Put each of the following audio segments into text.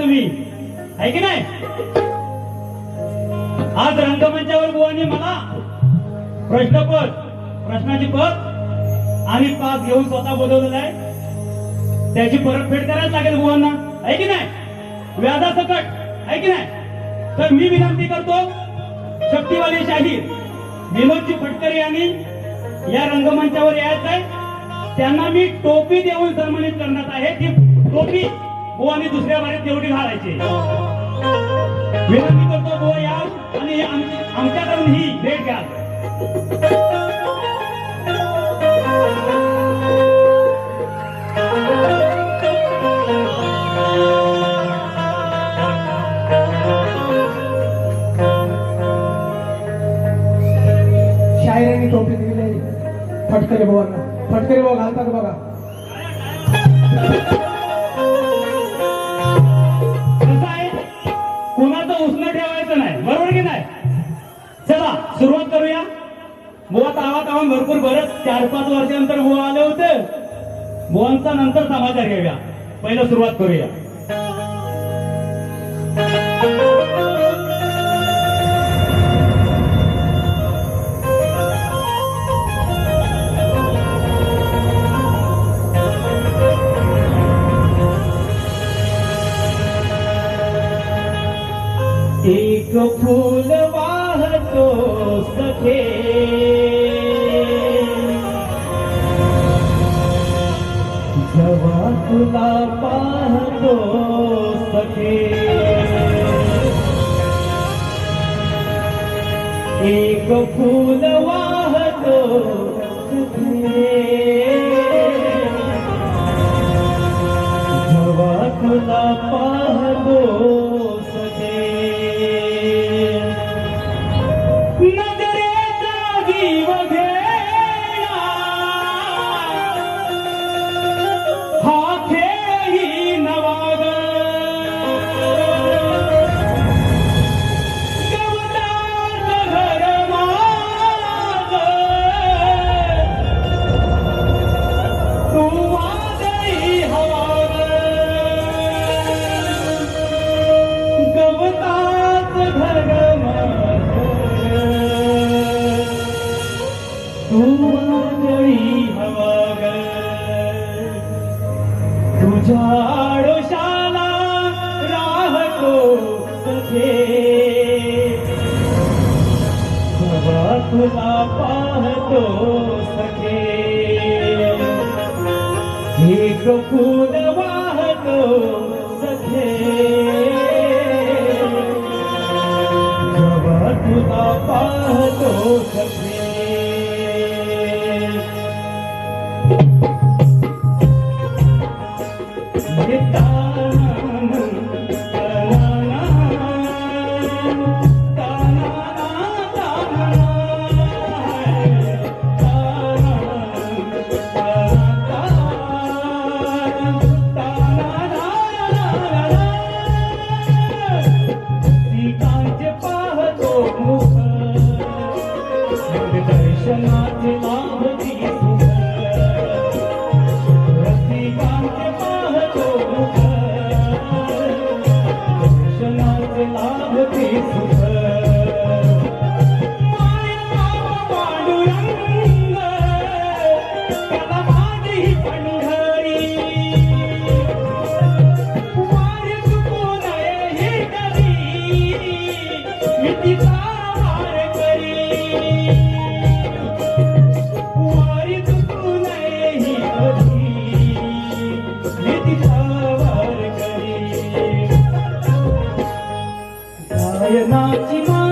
आहे की नाही? आज रंगमंचावर बुवानी मला प्रश्नपद प्रश्नाची पद आणि पास घेऊन स्वतः बोलवलेला आहे. त्याची परतफेड करायला लागेल बुवांना. आहे की नाही? व्याजासकट आहे की नाही? तर मी विनंती करतो शक्तिवाली शाहीर विनोदजी फटकरे यांनी या रंगमंचावर यायचं आहे. त्यांना मी टोपी देऊन सन्मानित करण्यात आहे. ती टोपी हो, बुवानी दुसऱ्या बारीत तेवढी घालायची. विनंती करतो बुवा या आणि आमच्याकडून ही भेट घ्या. शायरांनी टोपी दिली आहे फटकरे भावांना पहिलं सुरुवात करूया एक फूल वाहतो सखे जेव्हा तुला पाहतो सखे एक फूल સખે. હે પ્રભુ गायनाची मा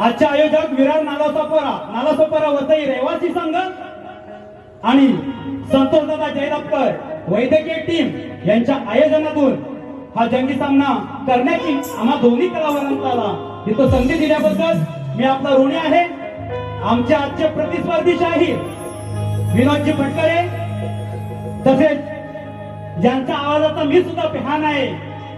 आजचे आयोजक विरार नालासोपारा नालासोपारा वसई रहिवासी संघ आणि संतोषदादा जयदापकर वैद्यकीय टीम यांच्या आयोजनातून हा जंगी सामना करण्याची आम्हा दोन्ही कलावंताला तिथं संधी दिल्याबद्दल मी आपला ऋणी आहे. आमचे आजचे प्रतिस्पर्धी शाहीर विनोदजी फटकरे तसेच ज्यांच्या आवाजाचा मी सुद्धा पिहान आहे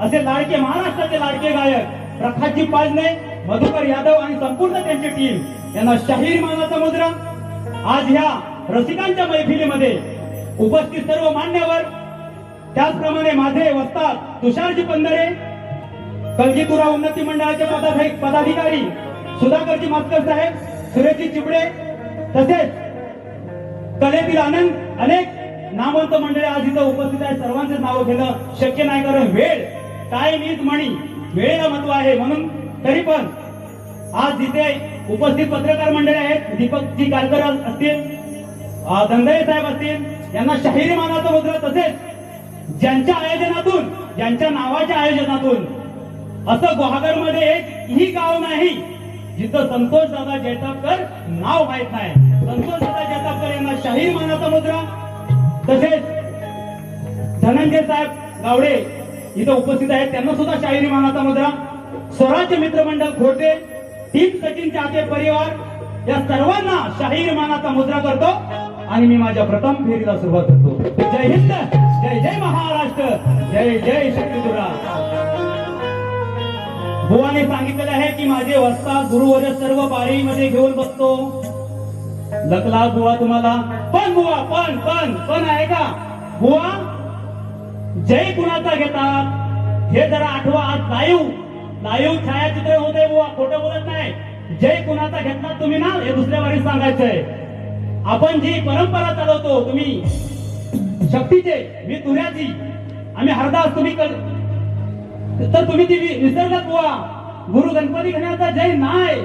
असे लाडके महाराष्ट्राचे लाडके गायक प्रकाशजी पाजने मधुकर यादव आणि संपूर्ण त्यांची टीम यांना शाहीर मानाचा मुद्रा. आज ह्या रसिकांच्या मैफिलीमध्ये उपस्थित सर्व मान्यवर त्याचप्रमाणे माझे वस्ताद तुषारजी पंधरे कलगीपुरा उन्नती मंडळाचे पदाधिक पदाधिकारी सुधाकरजी मास्कर साहेब सुरेशजी चिबडे तसेच कलेतील आनंद अनेक नामवंत मंडळी आज इथं उपस्थित आहे सर्वांचे नाव घेणं शक्य नाही कारण वेळ टाइम इज मणी वेळेला महत्त्व आहे. म्हणून तरी पण आज जिथे उपस्थित पत्रकार मंडळी आहेत दीपकजी गारकर असतील अं, साहेब असतील यांना शाहिरी मानाचा मुद्रा तसेच ज्यांच्या आयोजनातून ज्यांच्या नावाच्या आयोजनातून असं गुहागरमध्ये एक ही गाव नाही जिथं संतोष दादा जैतापकर नाव माहीत नाही. संतोष दादा जैतापकर यांना शाहीर मानाचा मुद्रा तसेच धनंजय साहेब गावडे इथं उपस्थित आहेत त्यांना सुद्धा शाहिरी मानाचा मुद्रा. स्वराज्य मित्रमंडळ खोटे टीम सचिन चाके परिवार. या सर्वांना शाहीर मानाचा मुद्रा करतो आणि मी माझ्या प्रथम फेरीला सुरुवात करतो. जय हिंद जय जय महाराष्ट्र जय जय शक्तीपुरा बुवाने सांगितलेलं आहे की माझे वस्ता गुरुवर सर्व बारीमध्ये घेऊन बसतो. लकला बुवा तुम्हाला. पण बुवा पण पण पण आहे का? बुवा जय कुणाचा घेतात? हे जरा आठवा आज लाईव्ह. लाईव्ह हो, छायाचित्र होते बुवा खोटं बोलत नाही. जय कुणाचा घेतला तुम्ही ना हे दुसऱ्या वारीत सांगायचंय. आपण जी परंपरा चालवतो तुम्ही शक्तीचे मी तुऱ्याची आम्ही हरदास तुम्ही कर तर तुम्ही ती विसरलात बुवा. गुरु गणपती घेण्याचा जय नाही.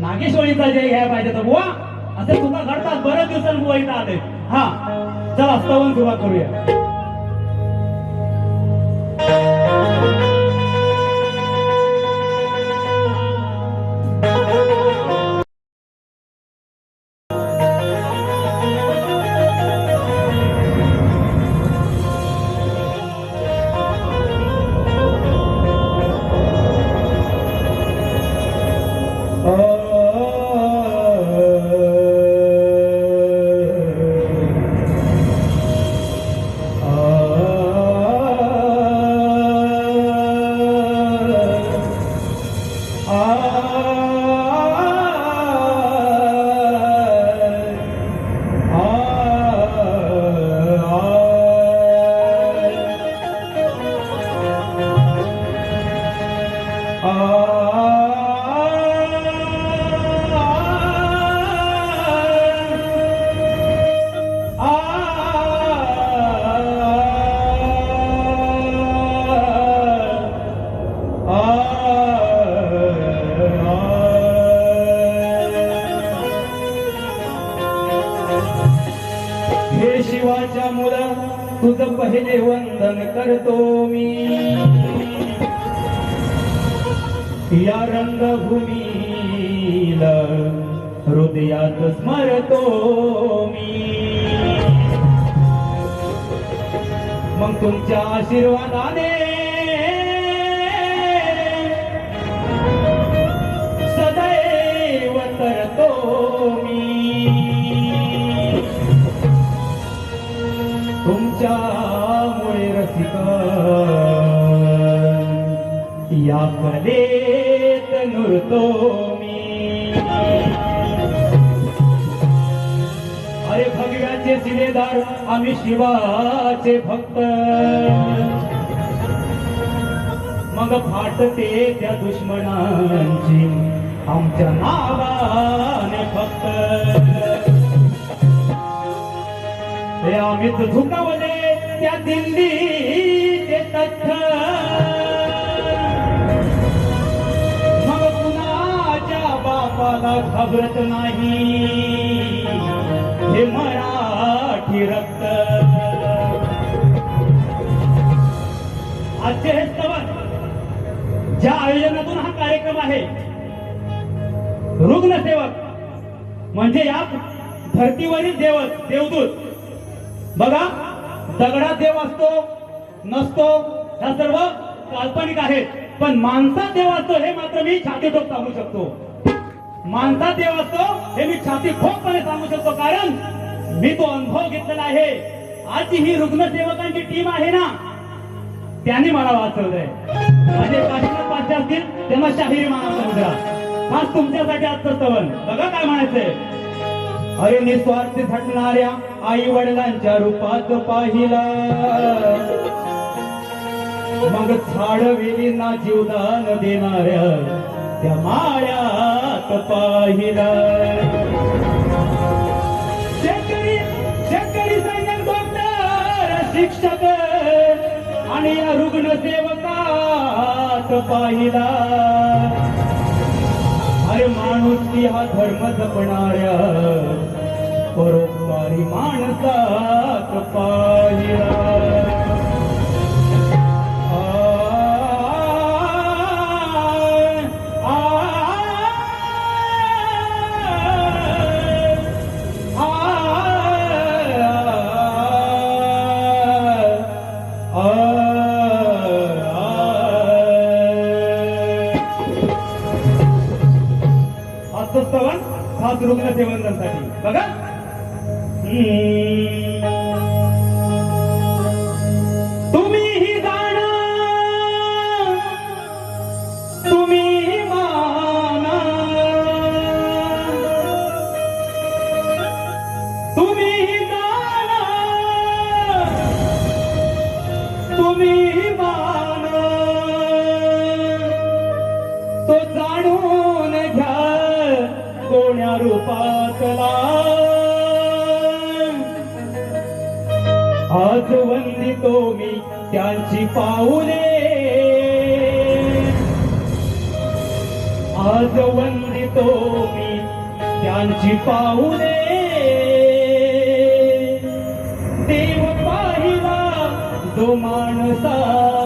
नागेश्वरीचा जय घ्यायला पाहिजे तर बुवा. असे सुद्धा घडतात बऱ्याच दिवसांनी बुवा इथं आले. हा चला स्तवन सुरुवात करूया. करतो मी. या रंगभूमीला हृदयात स्मरतो मी. मग तुमच्या आशीर्वादा या कलेत नुरतो मी. अरे भगव्याचे सिलेदार आम्ही शिवाचे भक्त. मग फाटते त्या दुश्मनांची आमच्या नावाने फक्त आम्ही आम्हीच झुकावले त्या दिल्लीचे तथ्य बापाला घाबरत नाही. हे मराठी रक्त. आजचे हे स्तवन ज्या आयोजनातून हा कार्यक्रम आहे रुग्णसेवक म्हणजे या धर्तीवरील देव देवदूत. बघा दगडात देव असतो नसतो ह्या सर्व काल्पनिक आहेत. पण माणसात देव असतो हे मात्र मी छाती ठोक सांगू शकतो. माणसात देव असतो हे मी छाती ठोकपणे सांगू शकतो कारण मी तो अनुभव घेतलेला आहे. आजची ही रुग्णसेवकांची टीम आहे ना? त्यांनी मला वाचवलंय. माझे काशीनाथ पाचशे असतील त्यांना शाहिरी माना समुद्रा. खास तुमच्यासाठी आजचं स्तवन बघा काय म्हणायचंय. अरे निस्वार्थ झटणाऱ्या आई वडिलांच्या रूपात पाहिला. मग झाड वेलींना जीवदान देणाऱ्या त्या माळ्यात पाहिला. शेतकरी शेतकरी सैन्य डॉक्टर शिक्षक आणि या रुग्णसेवकात पाहिला. अरे माणूस हा धर्म जपणाऱ्या परोपकारी माणसात पाहिला. पातला. आज वंदितो मी त्यांची पाऊले. आज वंदितो मी त्यांची पाऊले. देव पाहिला जो माणसा